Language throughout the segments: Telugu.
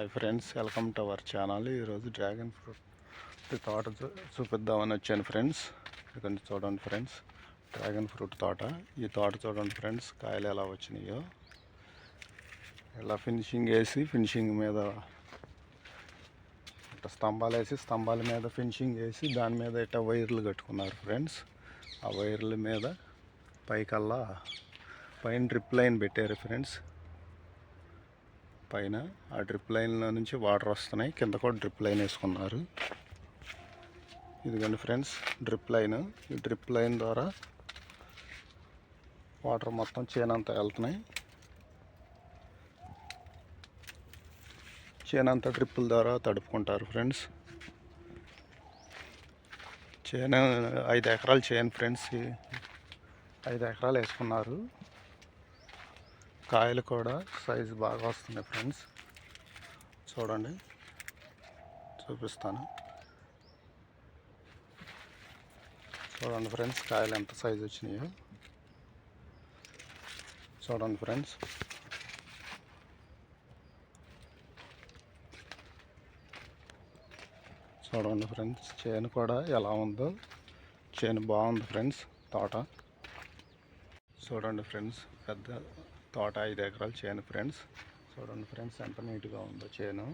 Hi friends welcome to our channel. ఈరోజు డ్రాగన్ ఫ్రూట్ తోట చూ- చూపిద్దామని వచ్చాను ఫ్రెండ్స్. ఇక్కడ చూడండి ఫ్రెండ్స్. డ్రాగన్ ఫ్రూట్ తోట. ఈ తోట చూడండి ఫ్రెండ్స్ కాయలు ఎలా వచ్చినాయో. ఇలా ఫినిషింగ్ వేసి ఫినిషింగ్ మీద ఇట్లా స్తంభాలు వేసి స్తంభాల మీద ఫినిషింగ్ వేసి దాని మీద ఇట్లా వైర్లు కట్టుకున్నారు ఫ్రెండ్స్. ఆ వైర్ల మీద పైకల్లా పైన డ్రిప్ లైన్ పెట్టారు ఫ్రెండ్స్. పైన ఆ డ్రిప్ లైన్లో నుంచి వాటర్ వస్తున్నాయి. కింద కూడా డ్రిప్ లైన్ వేసుకున్నారు. ఇదిగోండి ఫ్రెండ్స్ డ్రిప్ లైన్. ఈ డ్రిప్ లైన్ ద్వారా వాటర్ మొత్తం చేనంతా వెళ్తున్నాయి. చేనంతా డ్రిప్పుల ద్వారా తడుపుకుంటారు ఫ్రెండ్స్. చేను ఐదు ఎకరాలు చేయను ఫ్రెండ్స్. ఐదు ఎకరాలు వేసుకున్నారు. కాయలు కూడా సైజు బాగా వస్తున్నాయి ఫ్రెండ్స్. చూడండి. చూపిస్తాను. చూడండి ఫ్రెండ్స్ కాయలు ఎంత సైజు వచ్చినాయో. చూడండి ఫ్రెండ్స్. చూడండి ఫ్రెండ్స్ చేను కూడా ఎలా ఉందో. చేను బాగుంది ఫ్రెండ్స్ తోట. చూడండి ఫ్రెండ్స్ పెద్ద తోట ఐదు ఎకరాలు చేను ఫ్రెండ్స్ చూడండి ఫ్రెండ్స్ ఎంత నీట్గా ఉందో చేను.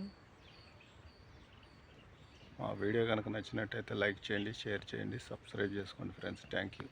మా వీడియో కనుక నచ్చినట్టయితే లైక్ చేయండి షేర్ చేయండి సబ్స్క్రైబ్ చేసుకోండి ఫ్రెండ్స్ థ్యాంక్ యూ